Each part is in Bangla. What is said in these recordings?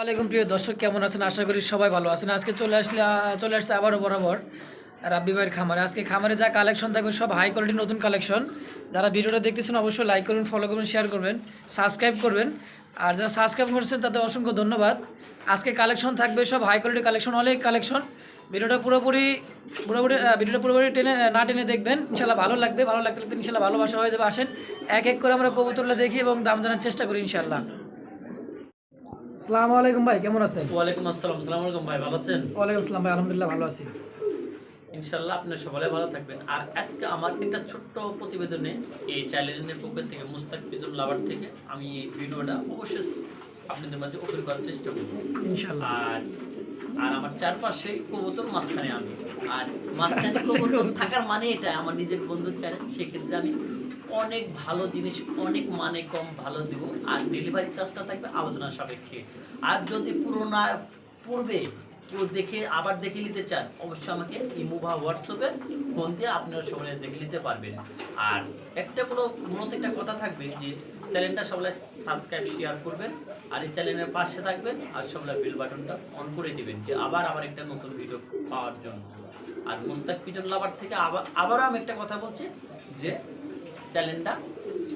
ওয়ালাইকুম প্রিয় দর্শক, কেমন আছেন? আশা করি সবাই ভালো আছেন। আজকে চলে আসলে চলে আসছে আবারও বরাবর রাব্বি ভাইয়ের খামারে। আজকে খামারে যা কালেকশন থাকবে, সব হাই কোয়ালিটির নতুন কালেকশন যারা ভিডিওটা দেখতেছেন, অবশ্যই লাইক করবেন ফলো করবেন শেয়ার করবেন সাবস্ক্রাইব করবেন। আর যারা সাবস্ক্রাইব করছেন, তাদের অসংখ্য ধন্যবাদ। আজকে কালেকশন থাকবে, সব হাই কোয়ালিটির কালেকশন অনেক কালেকশন ভিডিওটা পুরোপুরি পুরোপুরি ভিডিওটা পুরোপুরি টেনে না টেনে দেখবেন। ইনশাল্লাহ ভালো লাগবে, ভালো লাগতে লাগতে ইনশাল্লাহ ভালোবাসা হয়ে যাবে। আসেন, এক এক করে আমরা কবুতরটা দেখি এবং দাম জানার চেষ্টা করি ইনশাল্লাহ। আসসালামু আলাইকুম ভাই কেমন আছেন? ওয়ালাইকুম আসসালাম। সালাম আলাইকুম ভাই ভালো আছেন? ওয়ালাইকুম আসসালাম ভাই আলহামদুলিল্লাহ ভালো আছি। ইনশাল্লাহ আপনার সবাই ভালো থাকবেন। আর আজকে আমার একটা ছোট্ট প্রতিবেদনে এই চ্যালেঞ্জের পক্ষ থেকে মুস্তাক পিজন লাভার থেকে আমি এই ভিডিওটা অবশ্যই আপনাদের মাঝে উপরে করার চেষ্টা করব। ইনশাল্লাহ আর আর আমার চারপাশে কবুতর মাঝখানে আমি। আর মাঝখানে কবুতর থাকার মানে এটা আমার নিজের বন্ধুর চ্যালেঞ্জ সেক্ষেত্রে আমি অনেক ভালো জিনিস, অনেক মানে কম ভালো দিব। আর ডেলিভারি চার্জটা থাকবে আলোচনা সাপেক্ষে। আর যদি পুরোনা পূর্বে কেউ দেখে, আবার দেখে নিতে চান, অবশ্যই আমাকে ইমো বা হোয়াটসঅ্যাপে ফোন দিয়ে আপনারা সবাই দেখে নিতে পারবেন। আর একটা কোনো, মূলত একটা কথা থাকবে যে চ্যানেলটা সবাই সাবস্ক্রাইব শেয়ার করবেন। আর এই চ্যানেলের পাশে থাকবেন আর সবাই বেল বাটনটা অন করে দিবেন যে, আবার আবার একটা নতুন ভিডিও পাওয়ার জন্য। আর মুস্তাক পিটন লাভার থেকে আবার, আবারও আমি একটা কথা বলছি যে চ্যানেলটা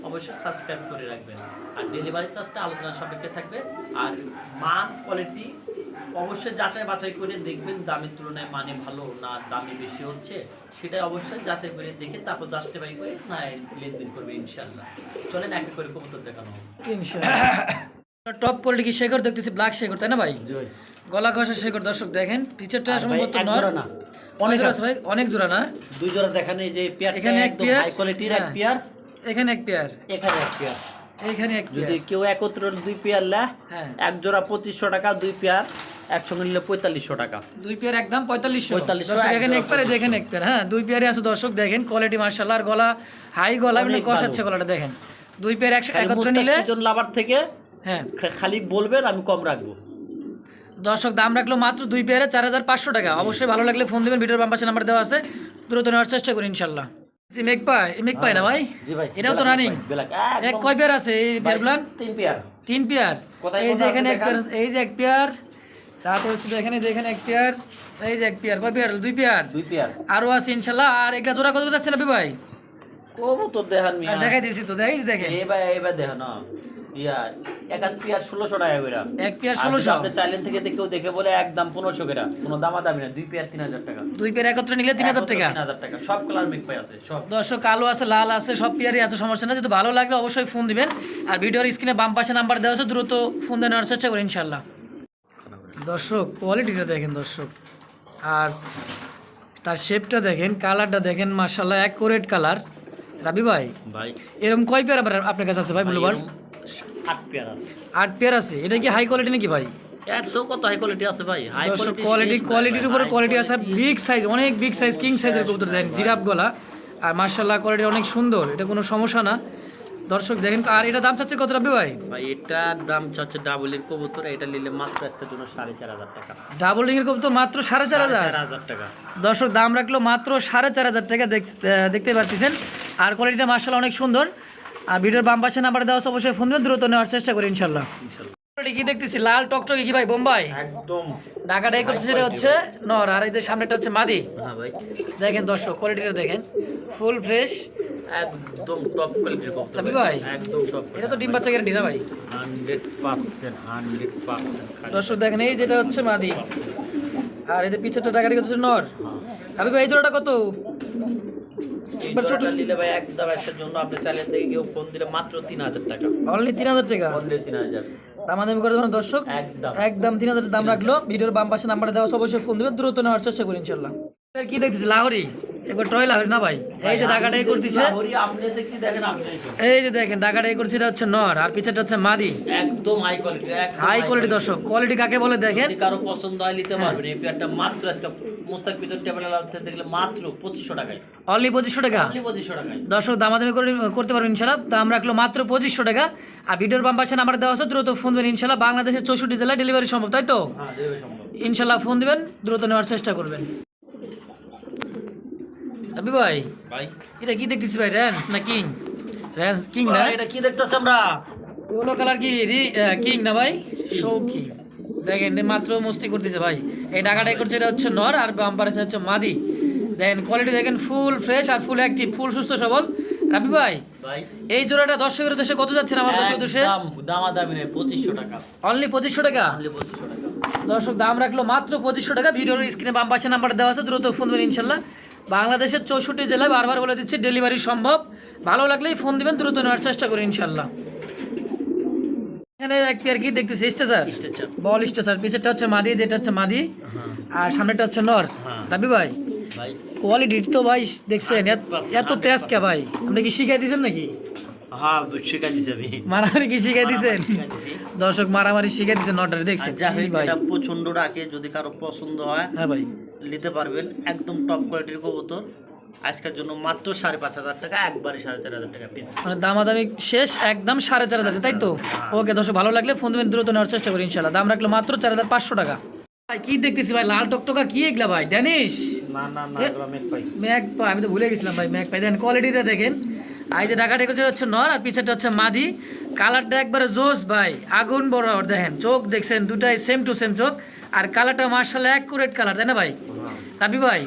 অবশ্যই সাবস্ক্রাইব করে রাখবেন। আর ডেলিভারি চার্জটা আলোচনা সাপেক্ষে থাকবে। আর মান কোয়ালিটি অবশ্যই যাচাই বাছাই করে দেখবেন দামের তুলনায় মানে ভালো না দামে বেশি হচ্ছে। সেটা অবশ্যই যাচাই করে দেখে তারপর জাস্টিফাই করে না লেনদেন করবে ইনশাল্লাহ চলেন এক করে কবুতর দেখানো। টপ কোয়ালিটি কি শেখর দেখতেছি ব্ল্যাক শেখর তাই না ভাই? গলা ঘষা শেখর দর্শক দেখেন পিচারটা আর সম্ভবত নর। না, অনেক জোড়া ভাই? অনেক জোড়া না? দুই জোড়া দেখানো এই যে পেয়ারটা এখানে এক পেয়ার, হাই কোয়ালিটির এক হ্যাঁ। পেয়ার। এখানে এক পেয়ার। এখানে এক পেয়ার। এইখানে এক যদি কেউ একত্র দুই পেয়ার লা হ্যাঁ। এক জোড়া পঁচিশশো টাকা দুই পেয়ার একসঙ্গে নিলে পঁয়তাল্লিশশো টাকা। দুই পেয়ার একদম পঁয়তাল্লিশশো। 4500 দর্শক এখানে এক পেয়ারে দেখেন এক পেয়ার। হ্যাঁ দুই পেয়ারে আছে দর্শক দেখেন কোয়ালিটি মার্শাল্লাহ আর গলা হাই গলা মানে কষাচ্ছে গলাটা দেখেন। দুই পেয়ার একসাথে একত্রে নিলে লাভার থেকে হ্যাঁ। খালি বলবেন আমি কম রাখব। দর্শক দাম রাখল মাত্র দুই পেয়ারে চার হাজার পাঁচশো টাকা। অবশ্যই ভালো লাগলে ফোন দেবেন ভিডিওর বাম পাশে নাম্বার দেওয়া আছে। দ্রুত নেওয়ার চেষ্টা করি ইনশাল্লাহ। জি না ভাই? এটাও তো রানিং এক কয় পেয়ার আছে এই পেয়ারগুলান তিন পেয়ার। তিন পেয়ার। এই যে এখানে এক পেয়ার এই যে এক পেয়ার। তারপর হচ্ছে এখানে যে এখানে এক পেয়ার এই যে এক পেয়ার কয় পেয়ার? দুই পেয়ার। দুই পেয়ার। আরও আছে ইনশাল্লাহ। আর একটা জোড়া কত যাচ্ছে না ভাই? দেখান দেখাই দিয়েছি তো দেখাই দেখেন। এবার এবার দেখান ইয়া এক আধ পেয়ার ষোলোশো টাকা করে এক পেয়ার আর ষোলোশো? আপনি চাইলেন থেকে দেখে বলে একদম পনেরোশো করে কোনো দামা দামি না দুই পেয়ার তিন হাজার টাকা। দুই পেয়ার একত্রে নিলে তিন হাজার টাকা? তিন হাজার টাকা। সব কালার মেক পাই আছে সব। দর্শক কালো আছে লাল আছে সব পেয়ারই আছে সমস্যা না যদি ভালো লাগলে অবশ্যই ফোন দিবেন। আর ভিডিওর স্ক্রিনে বাম পাশে নাম্বার দেওয়া আছে দ্রুত ফোন দিয়ে নেওয়ার চেষ্টা করি ইনশাল্লাহ দর্শক কোয়ালিটিটা দেখেন দর্শক। আর তার শেপটা দেখেন কালারটা দেখেন মার্শাল্লাহ এক কোরেট কালার রাবি ভাই ভাই। এরকম কয় পেয়ার আবার আপনার কাছে আছে ভাই ব্লুবার আট পেয়ার আছে। আট পেয়ার আছে? এটা কি হাই কোয়ালিটি নাকি ভাই? একশো কত হাই কোয়ালিটি আছে ভাই? হাই দর্শক কোয়ালিটি কোয়ালিটির উপরে কোয়ালিটি আছে বিগ সাইজ অনেক বিগ সাইজ কিং সাইজের কবুতর। দেন জিরাফ গলা। আর মার্শাল্লাহ কোয়ালিটি অনেক সুন্দর। এটা কোনো সমস্যা না। দর্শক দেখেন আর এটা দাম চাচ্ছে কত ভাই? ভাই এটার দাম চাচ্ছে ডাবল এর কবুতর। এটা নিলে মাত্র আজকের জন্য সাড়ে চার হাজার টাকা। ডাবল রিং এর কবুতর মাত্র সাড়ে চার হাজার? টাকা। দর্শক দাম রাখল মাত্র সাড়ে চার হাজার টাকা দেখতে পাচ্ছেন আর কোয়ালিটিটা মার্শাল অনেক সুন্দর। আর ভিডিওর বাম পাশে নাম্বার দেওয়া অবশ্যই ফোন দ্রুত নেওয়ার চেষ্টা করি ইনশাল্লাহ। কি দেখতেছি? লাল টকটকে কি ভাই বোম্বাই? একদম। ঢাকাটাই করছে সেটা হচ্ছে নর আর এদের সামনেটা হচ্ছে মাদি। হ্যাঁ দেখেন দর্শক কোয়ালিটিটা দেখেন। ফুল ফ্রেশ একদম টপ কোয়ালিটির কবুতর ভাই? একদম টপ এটা তো ডিম বাচ্চা গ্যারান্টি না ভাই? হান্ড্রেড পার্সেন্ট হান্ড্রেড পার্সেন্ট দর্শক দেখেন এই যেটা হচ্ছে মাদি। আর এদের পিছনটা টাকাটি হচ্ছে নর? আমি ভাই এই জোড়াটা কত? নিলে ভাই একদম একটার জন্য আপনি চাইলেন থেকে কেউ ফোন দিলে মাত্র তিন হাজার টাকা। অনলি তিন হাজার টাকা? অনলি তিন হাজার। দামাদামি করে দেবেন দর্শক? একদম। একদম তিন হাজার দাম রাখল। ভিডিওর বাম পাশে নাম্বার দেওয়া অবশ্যই ফোন দেবে দ্রুত নেওয়ার চেষ্টা করি ইনশাল্লাহ কি দেখতেছি লাহরি? একবার টয় লাহরি না ভাই? এই যে ঢাকাটাই করতেছে। এই যে দেখেন ঢাকাটাই করছে এটা হচ্ছে নর আর পিছাটা হচ্ছে মাদি। একদম হাই কোয়ালিটি হাই কোয়ালিটি দর্শক কোয়ালিটি কাকে বলে দেখেন? কারও পছন্দ হয় নিতে পারবেন। এই পেয়ারটা মাত্র আজকে মুস্তাক টেবিল আলাদা দেখলে মাত্র পঁচিশশো টাকায়। অনলি টাকা? অনলি পঁচিশশো টাকায়। দর্শক দামাদামি করে করতে পারবেন ইনশাল্লাহ দাম রাখল মাত্র পঁচিশশো টাকা। আর ভিডিওর বাম পাশে নাম্বার দেওয়া আছে দ্রুত ফোন দেবেন ইনশাল্লাহ বাংলাদেশের চৌষট্টি জেলায় ডেলিভারি সম্ভব তাই তো? হ্যাঁ সম্ভব। ফোন দিবেন দ্রুত নেওয়ার চেষ্টা করবেন। রবি ভাই ভাই। এটা কি দেখতেছি ভাই র্যান না কিং? র্যান কিং না? এটা কি দেখতেছ আমরা? ইয়েলো কালার কি কিং না ভাই? শৌ কিং দেখেন মাত্র মস্তি করতেছে ভাই। এই ডাকাটাই করছে এটা হচ্ছে নর আর বাম্পার হচ্ছে মাদি। দেখেন কোয়ালিটি দেখেন ফুল ফ্রেশ আর ফুল অ্যাক্টিভ ফুল সুস্থ সবল। রাবি ভাই এই জোড়াটা দর্শকের উদ্দেশ্যে কত যাচ্ছে আমার দর্শকের উদ্দেশ্যে? দামাদামি নেই পঁচিশশো টাকা। অনলি পঁচিশশো টাকা? অনলি পঁচিশশো টাকা। দর্শক দাম রাখল মাত্র পঁচিশশো টাকা। ভিডিওর স্ক্রিনে বাম পাশে নাম্বার দেওয়া আছে দ্রুত ফোন দেবেন ইনশাল্লাহ। বাংলাদেশের চৌষট্টি জেলায় বারবার বলে দিচ্ছি ডেলিভারি সম্ভব। ভালো লাগলেই ফোন দিবেন দ্রুত নেওয়ার চেষ্টা করি ইনশাল্লাহ এখানে এক পেয়ার কি দেখতেছি স্টেচার বল স্টেচার পিছেরটা হচ্ছে মাদি যেটা হচ্ছে মাদি হ্যাঁ। আর সামনেটা হচ্ছে নর। হ্যাঁ। রাবি ভাই? ভাই। কোয়ালিটি তো ভাই দেখছেন এত- তেজ কে ভাই। আপনি কি শিখাই দিয়েছেন নাকি? হ্যাঁ শিখা মারামারি কি শিখাই দিয়েছেন দর্শক মারামারি শিখাই দিয়েছেন নটারে দেখছেন। প্রচণ্ড রাখে যদি কারও পছন্দ হয়। হ্যাঁ ভাই। নিতে পারবেন একদম টপ কোয়ালিটির কবুতর। আজকের জন্য মাত্র সাড়ে পাঁচ হাজার টাকা একবারে সাড়ে চার হাজার টাকা পিস মানে দামাদামি শেষ একদম সাড়ে চার হাজার তাই তো? ওকে দর্শক ভালো লাগলে ফোন দেবেন দ্রুত নেওয়ার চেষ্টা করি ইনশাল্লাহ দাম রাখল মাত্র চার হাজার পাঁচশো টাকা। ভাই কি দেখতেছি ভাই লাল টকটকা কি এগুলা ভাই? ড্যানিশ? না না ম্যাক পাই। আমি তো ভুলে গেছিলাম ভাই ম্যাক পাই। দেন কোয়ালিটিটা দেখেন। এই যে ঢাকা ডেকোচের হচ্ছে নর আর পিছেরটা হচ্ছে মাদি। কালারটা একবারে জোস ভাই আগুন বরাবর দেখেন চোখ দেখছেন দুটাই সেম টু সেম চোখ। আর কালারটা মার্শাল অ্যাকুরেট কালার তাই না ভাই? রাবি ভাই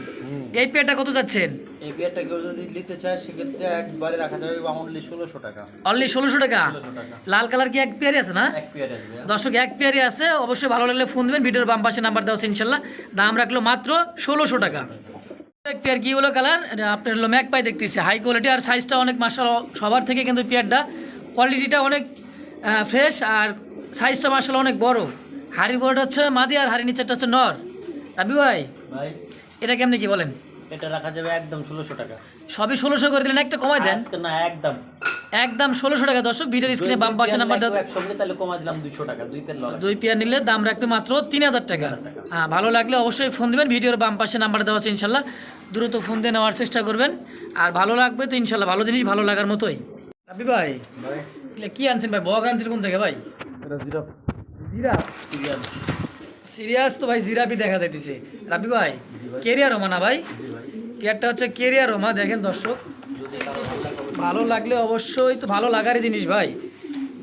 এই পেয়ারটা কত যাচ্ছেন? এই বিয়ারটা কেউ যদি নিতে চায় সেক্ষেত্রে একবারে রাখা যাবে অনলি ষোলোশো টাকা। অনলি ষোলোশো টাকা? লাল কালার কি এক পেয়ারই আছে না? পেয়ার দর্শক এক পেয়ারই আছে। অবশ্যই ভালো লাগলে ফোন দেবেন ভিডিওর বাম পাশে নাম্বার দেওয়া আছে ইনশাল্লাহ দাম রাখল মাত্র ষোলোশো টাকা। এক পেয়ার কি হলো কালার? আপনার হলো ম্যাক পাই দেখতেছি। হাই কোয়ালিটি আর সাইজটা অনেক মার্শাল সবার থেকে কিন্তু পেয়ারটা কোয়ালিটিটা অনেক ফ্রেশ আর সাইজটা মার্শাল অনেক বড়। হাড়ি বড়টা হচ্ছে মাদি আর হাড়ি নিচেরটা হচ্ছে নর। রাবি ভাই ভাই। এটা কেমনি কি বলেন? এটা রাখা যাবে একদম ষোলোশো টাকা। সবই ষোলোশো করে দিলেন একটা কমাই দেন। না একদম। একদম ষোলোশো টাকা। দর্শক ভিডিওর স্ক্রিনে বাম পাশে নাম্বার তাহলে কমা দিলাম দুইশো টাকা দুই পেয়ার দুই পেয়ার নিলে দাম রাখবে মাত্র তিন হাজার টাকা। হ্যাঁ ভালো লাগলে অবশ্যই ফোন দেবেন। ভিডিওর বাম পাশে নাম্বার দেওয়া আছে ইনশাল্লাহ। দ্রুত ফোন দিয়ে নেওয়ার চেষ্টা করবেন। আর ভালো লাগবে তো ইনশাল্লাহ ভালো জিনিস ভালো লাগার মতোই। রাবি ভাই ভাই। কি আনছেন ভাই? বক আনছেন কোন থেকে ভাই? এটা জিরাফ সিরিয়াস? তো ভাই জিরাফি দেখা দিতেছে রাবি ভাই কেরিয়ার রোমা না ভাই? পেয়ারটা হচ্ছে কেরিয়ার রোমা দেখেন দর্শক। ভালো লাগলে অবশ্যই তো ভালো লাগারই জিনিস ভাই।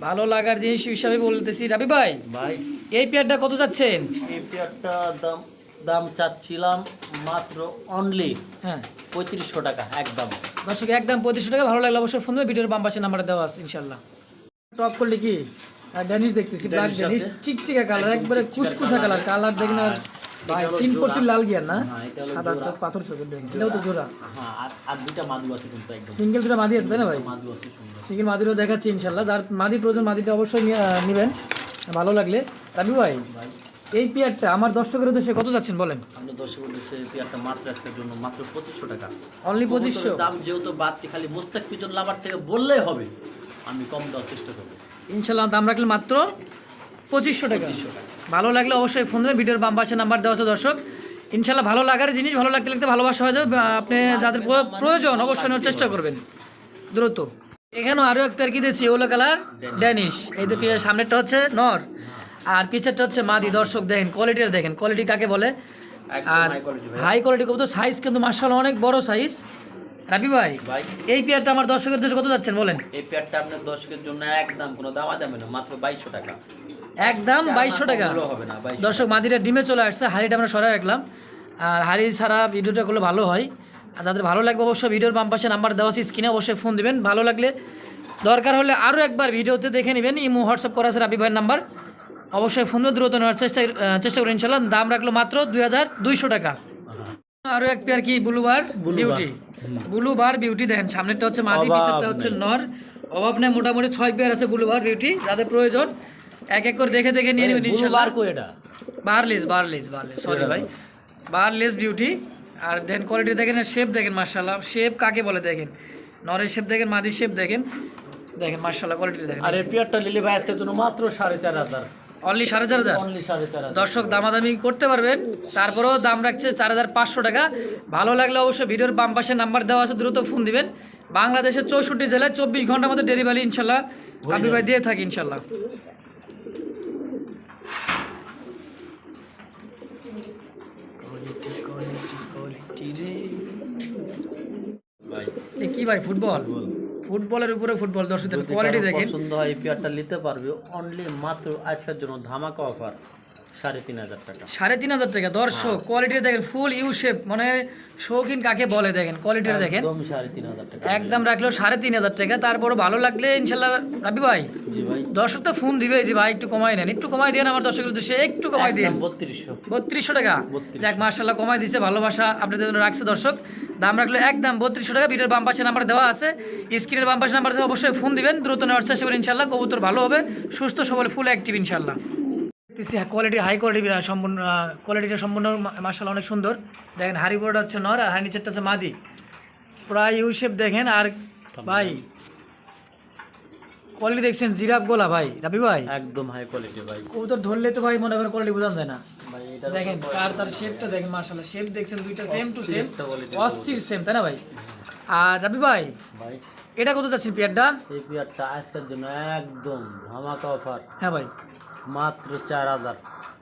ভালো লাগার জিনিস হিসাবে বলতেছি রাবি ভাই ভাই। এই পেয়ারটা কত যাচ্ছেন এই পেয়ারটা দাম দাম চাচ্ছিলাম মাত্র অনলি হ্যাঁ। পঁয়ত্রিশশো টাকা একদম। দর্শক একদম পঁয়ত্রিশশো টাকা ভালো লাগলে অবশ্যই ফোন ভিডিওর বাম পাশে নাম্বার দেওয়া আছে ইনশাল্লাহ টপ করলে কি? ড্যানিশ দেখতেছি ব্ল্যাক ড্যানিশ চিকচিকা কালার একবারে কুসকুসা কালার কালার দেখেন আর ভাই তিন। পট্টি লাল গিয়ার না? হ্যাঁ, সাদা চোখ পাথর চোখের দেখেন। এটাও তো জোড়া। হ্যাঁ আর মাদু আছে কিন্তু একদম। সিঙ্গেল দুটা মাদি আছে তাই না ভাই? মাদু আছে সিঙ্গেল মাদিরও দেখাচ্ছি ইনশাল্লাহ যার মাদি প্রয়োজন মাদিটা অবশ্যই নেবেন। ভালো লাগলে। রাবি ভাই এই পেয়ারটা আমার দর্শকের উদ্দেশ্যে কত যাচ্ছেন বলেন? আমরা দর্শক উদ্দেশ্যে এই পেয়ারটা মাত্র আজকের জন্য মাত্র পঁচিশশো টাকা। অনলি পঁচিশশো? দাম যেহেতু বাড়তি খালি মোস্তাক পিজন লাভার থেকে বললেই হবে। আমি কম দেওয়ার চেষ্টা করব। ইনশাল্লাহ দাম রাখলে মাত্র পঁচিশশো টাকা। ভালো লাগলে অবশ্যই ফোন দেবে ভিডিওর বাম পাশে নাম্বার দেওয়া আছে দর্শক। ইনশাল্লাহ ভালো লাগার জিনিস ভালো লাগতে লাগতে ভালোবাসা হয়ে যাবে আপনি যাদের প্রয়োজন অবশ্যই নেওয়ার চেষ্টা করবেন। দ্রুত। এখানে আরও একটা আর কি দিয়েছি ওলো কালার ড্যানিশ এই পি- সামনেরটা হচ্ছে নর আর পিছেরটা হচ্ছে মাদি। দর্শক দেখেন কোয়ালিটিটা দেখেন কোয়ালিটি কাকে বলে? আর হাই কোয়ালিটি কত সাইজ কিন্তু মার্শাল অনেক বড় সাইজ রাবি ভাই এই পেয়ারটা আমার দর্শকের দেশে কত যাচ্ছেন বলেন? এই পেয়ারটা আপনার দর্শকের জন্য একদম কোনো দামা দামে না মাত্র বাইশশো টাকা। একদম বাইশশো টাকা। হবে না দর্শক মাদিরা ডিমে চলে আসছে হাড়িটা আমরা সরাই রাখলাম। আর হাড়ি ছাড়া ভিডিওটা করলে ভালো হয়। আর যাদের ভালো লাগবে অবশ্যই ভিডিওর বাম পাশে নাম্বার দেওয়া আছে স্ক্রিনে অবশ্যই ফোন দিবেন। ভালো লাগলে দরকার হলে আরও একবার ভিডিওতে দেখে নেবেন। ইমো হোয়াটসঅ্যাপ করা আছে রাবি ভাইয়ের নাম্বার। অবশ্যই ফোন দিয়ে দ্রুত নেওয়ার চেষ্টা চেষ্টা করুন ইনশাল্লাহ দাম রাখল মাত্র দুই হাজার দুইশো টাকা। আরও এক পেয়ার কি? Blue bar beauty blue bar beauty দেখেন সামনেরটা হচ্ছে মাদি পিছনেরটা হচ্ছে নর। অভাব নেই মোটামুটি ছয় পেয়ার আছে ব্লু বার বিউটি যাদের প্রয়োজন এক এক করে দেখে দেখে নিয়ে নেবেন করে এটা? বারলেস বারলেস বারলেস সরি ভাই। বারলেস বিউটি আর দেন কোয়ালিটি দেখেন শেপ দেখেন মার্শাল্লাহ শেপ কাকে বলে দেখেন? নরের শেপ দেখেন মাদির শেপ দেখেন। দেখেন মার্শাল্লাহ কোয়ালিটি দেখেন। আর এই পেয়ারটা নিলে ভাই আজকের জন্য মাত্র সাড়ে চার হাজার। অনলি সাড়ে চার হাজার? অনলি সাড়ে চার হাজার। দর্শক দামাদামি করতে পারবেন। তারপরেও দাম রাখছে চার হাজার পাঁচশো টাকা। ভালো লাগলে অবশ্যই ভিডিওর বাম পাশে নাম্বার দেওয়া আছে দ্রুত ফোন দিবেন। বাংলাদেশের চৌষট্টি জেলায় চব্বিশ ঘণ্টার মধ্যে ডেলিভারি ইনশাল্লাহ আপনি ভাই দিয়ে থাকি ইনশাল্লাহ। কি ভাই ফুটবল। ফুটবলের উপরে ফুটবল। দর্শকদের কোয়ালিটি দেখেন। পছন্দ হয় এই পেয়ারটা নিতে পারবে। অনলি মাত্র আজকের জন্য ধামাকা অফার সাড়ে তিন হাজার টাকা। দর্শক কোয়ালিটি দেখেন ফুল ইউ শেপ মানে শৌখিন কাকে বলে দেখেন কোয়ালিটিটা দেখেন। একদম রাখল সাড়ে তিন হাজার টাকা। তারপর ভালো লাগলে ইনশাল্লাহ রাবি ভাই? দর্শক তো ফোন দিবে যে ভাই একটু কমাই নেন। একটু কমাই দেন আমার দর্শকের উদ্দেশ্যে একটু কমাই দিন। বত্রিশশো। টাকা? 3200 যাক মার্শাল্লাহ কমাই দিছে ভালোবাসা আপনাদের জন্য রাখছে দর্শক। দাম রাখল একদম বত্রিশশো টাকা। ভিডিওর বাম পাশে নাম্বার দেওয়া আছে। স্ক্রিনের বাম পাশে নাম্বার দেওয়া অবশ্যই ফোন দিবেন। দ্রুত নেওয়ার চেষ্টা করেন ইনশাল্লাহ কবুতর ভালো হবে সুস্থ সবল ফুল অ্যাক্টিভ ইনশাল্লাহ কোয়ালিটি হাই কোয়ালিটি সম্পূর্ণ কোয়ালিটিটা সম্পূর্ণ মার্শাল অনেক সুন্দর। দেখেন হারি বোর্ড হচ্ছে নর আর হানি চেটটা হচ্ছে মাদি। প্রায় ইউ শেপ দেখেন আর ভাই কোয়ালিটি দেখছেন জিরাফ গোলা ভাই রাবি ভাই? একদম হাই কোয়ালিটি ভাই। কবুতর ধরলে তো ভাই মনে করেন কোয়ালিটি বোঝানো যায় না। দেখেন তার তার শেপটা দেখেন মার্শাল্লাহ শেপ দেখছেন দুইটা সেম টু সেম অস্থির সেম তাই না ভাই? আর রাবি ভাই ভাই। এটা কত যাচ্ছেন পেয়ারটা? এই পিয়ারটা আজকের জন্য একদম ধামাকা অফার হ্যাঁ ভাই। মাত্র চার হাজার।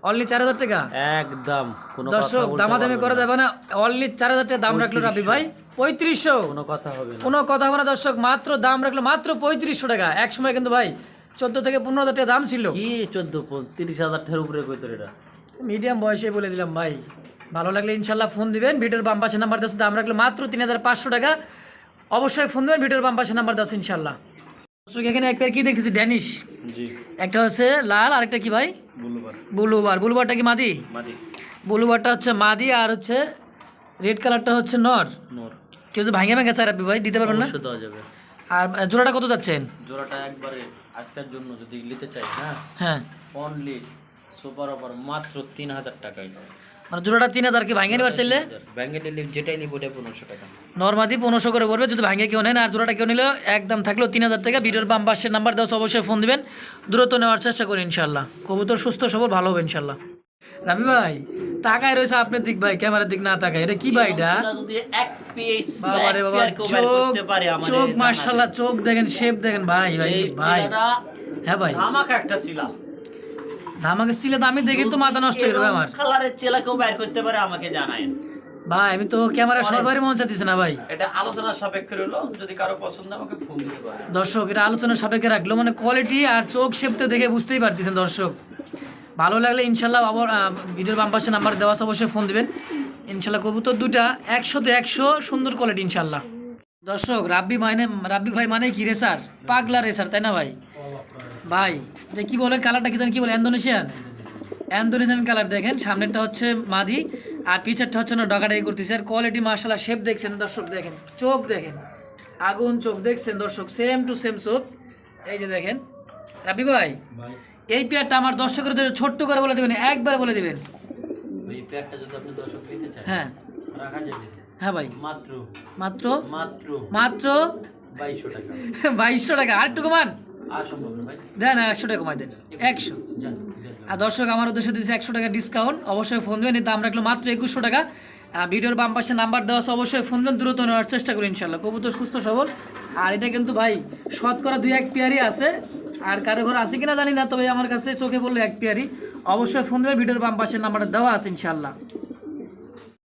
অনলি চার হাজার টাকা? একদম দর্শক দামাদামি করা যাবে না। অনলি চার হাজার টাকা দাম রাখল রাবি ভাই। পঁয়ত্রিশশো। কোনো কথা হবে কোনো কথা হবে না দর্শক মাত্র দাম রাখল মাত্র পঁয়ত্রিশশো টাকা। এক সময় কিন্তু ভাই চোদ্দ থেকে পনেরো হাজার টাকা দাম ছিল। কি চোদ্দ তিরিশ হাজার টাকার উপরে কইতো এটা? মিডিয়াম বয়সে বলে দিলাম ভাই। ভালো লাগলে ইনশাল্লাহ ফোন দিবেন। ভিডিওর বাম পাশে নাম্বার দেওয়া দাম রাখলে মাত্র তিন হাজার পাঁচশো টাকা। অবশ্যই ফোন দেবেন ভিডিওর বাম পাশে নাম্বার দেওয়া ইনশাল্লাহ। দর্শক এখানে একটা কি দেখতেছি ড্যানিশ জি। একটা হচ্ছে লাল আর একটা কি ভাই? বুলুবার। বুলুবার। বুলুবারটা কি মাদি? মাদি। বুলুবারটা হচ্ছে মাদি আর হচ্ছে রেড কালারটা হচ্ছে নর। নোর। কেউ যদি ভাঙে ভাঙে চায় ভাই দিতে পারবেন না? আর জোড়াটা কত যাচ্ছেন? জোড়াটা একবারে আজকের জন্য যদি নিতে চাই হ্যাঁ? হ্যাঁ। অনলি সুপার অফার মাত্র তিন হাজার টাকায় মানে জোড়াটা তিন হাজার কি ভাঙে নেবার চাইলে? ব্যাঙ্গে নিলে যেটাই নিব ওটা পনেরোশো টাকা। নর্মাদি পনেরোশো করে পড়বে যদি ভাঙে কেউ নেন আর জোড়াটা কেউ নিলে একদম থাকলেও তিন হাজার টাকা। ভিডিওর বাম পাশের নাম্বার দেওয়া অবশ্যই ফোন দিবেন। দ্রুত নেওয়ার চেষ্টা করি ইনশাল্লাহ কবুতর সুস্থ সবল ভালো হবে ইনশাল্লাহ রাবি ভাই তাকায় রয়েছে আপনার দিক ভাই ক্যামেরার দিক না তাকায়। এটা কি ভাই এটা? বাবা রে বাবা চোখ চোখ মার্শাল্লাহ চোখ দেখেন শেপ দেখেন। ভাই ভাই ভাই। হ্যাঁ ভাই। ধামাকা একটা ছিলাম। ধামাকে ছিল তো আমি দেখি তো মাথা নষ্ট হয়ে যাবে আমার। কালারের চেলা কেউ বের করতে পারে আমাকে জানায় ভাই আমি তো ক্যামেরা সবারই মন চাইতেছে না ভাই। এটা আলোচনার সাপেক্ষে হলো যদি কারও পছন্দ আমাকে ফোন দিতে পারে দর্শক এটা আলোচনার সাপেক্ষে রাখল মানে কোয়ালিটি আর চোখ শেপ তো দেখে বুঝতেই পারতেছেন দর্শক। ভালো লাগলে ইনশাল্লাহ আবার ভিডিওর বাম পাশে নাম্বার দেওয়া আছে, অবশ্যই ফোন দিবেন। ইনশাল্লাহ কবুতর দুটা একশোতে একশো সুন্দর কোয়ালিটি ইনশাল্লাহ। দর্শক রাব্বি মানে রাব্বি ভাই মানে কি রেসার পাগলা রেসার তাই না ভাই? ভাই এটা কি বলে? কালারটা কি জানি কি বলে? ইন্দোনেশিয়ান ইন্দোনেশিয়ান কালার দেখেন সামনেরটা হচ্ছে মাদি আর পিছেরটা হচ্ছে না ডগাডাই করতেছে। আর কোয়ালিটি মার্শাল্লাহ শেপ দেখছেন দর্শক দেখেন চোখ দেখেন আগুন চোখ দেখছেন দর্শক সেম টু সেম চোখ। এই যে দেখেন রাব্বি ভাই এই পেয়ারটা আমার দর্শকের জন্য ছোট্ট করে বলে দেবেন একবার বলে দেবেন। এই প্যাডটা যদি আপনি দর্শক নিতে চান হ্যাঁ। রাখা যাবে। হ্যাঁ ভাই। মাত্র। মাত্র? মাত্র। মাত্র? বাইশশো টাকা। বাইশশো টাকা। আর একটু কমান। দেন একশো টাকা কমাই দেন। একশো। আর দর্শক আমার উদ্দেশ্যে দিচ্ছে একশো টাকা ডিসকাউন্ট অবশ্যই ফোন দেবেন এর দাম রাখল মাত্র একুশশো টাকা। আর ভিডিওর বাম পাশে নাম্বার দেওয়া আছে অবশ্যই ফোন দেবেন দ্রুত নেওয়ার চেষ্টা করি ইনশাল্লাহ কবুতর সুস্থ সবল। আর এটা কিন্তু ভাই শতকরা দুই এক পেয়ারই আছে। আর কারও ঘর আছে কিনা জানি না তবে আমার কাছে চোখে পড়ল এক পেয়ারই। অবশ্যই ফোন দেবেন ভিডিওর বাম পাশে নাম্বারটা দেওয়া আছে ইনশাল্লাহ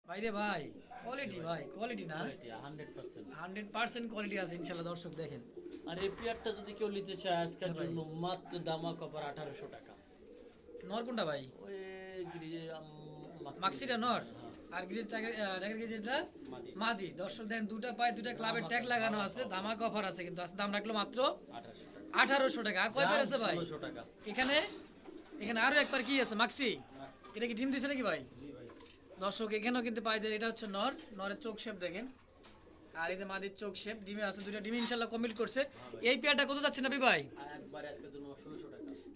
ভাই রে ভাই কোয়ালিটি ভাই কোয়ালিটি না? Hundred percent hundred percent quality আছে ইনশাল্লাহ দর্শক দেখেন। আর এই পেয়ারটা যদি কেউ নিতে চায় আজকের জন্য মাত্র দামা কপার আঠারোশো টাকা। নর কোনটা ভাই? ওই মাক্সিটা। নর আর গ্রিজ মাদি। দর্শক দেন দুটা পায় দুটা ক্লাবের ট্যাগ লাগানো আছে অফার আছে কিন্তু আজকে দাম রাখল মাত্র আঠারোশো টাকা। আর কয় পেয়ার আছে ভাই? এখানে এখানে আরও একবার কি আছে? মাক্সি? এটা কি ডিম দিছে নাকি ভাই? দর্শক এখানেও কিন্তু পাই যায় এটা হচ্ছে নর নরের চোখ শেপ দেখেন। আর এই যে মাদির চোখ শেপ ডিমে আছে দুটা ডিম ইনশাল্লাহ কমপ্লিট করছে। এই পেয়ারটা কত যাচ্ছে না ভাই?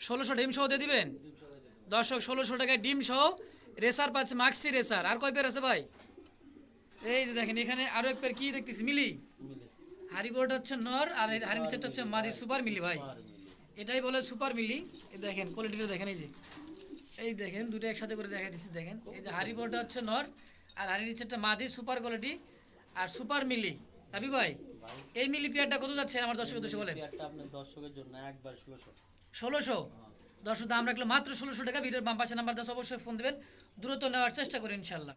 ষোলোশো ডিম সহ দিয়ে দিবেন? দর্শক, ষোলোশো টাকায় ডিম সহ রেসার পাচ্ছে মাক্সি রেসার আর কয় পেয়ার আছে ভাই? এই যে দেখেন, এখানে আরও এক পেয়ার কি দেখতেছি? মিলি? মিলে হচ্ছে নর, আর হারি নিচেরটা হচ্ছে মাদি সুপার মিলি ভাই। এটাই বলে সুপার মিলি। দেখেন কোয়ালিটিটা দেখেন, এই যে। এই দেখেন দুটো একসাথে করে দেখা দিচ্ছি, দেখেন। এই যে হারিবোর্ডটা হচ্ছে নর, আর হারি নিচেরটা মাদি সুপার কোয়ালিটি আর সুপার মিলি রাবি ভাই এই মিলি পেয়ারটা কত যাচ্ছে আমার দর্শক দর্শক বলেন? পেয়ারটা আপনার দর্শকের জন্য একবার ষোলোশো। ষোলোশো? দর্শক দাম রাখলে মাত্র ষোলোশো টাকা ভিডিওর বাম পাশে নাম্বার দশ অবশ্যই ফোন দেবেন। দ্রুত নেওয়ার চেষ্টা করি ইনশাল্লাহ।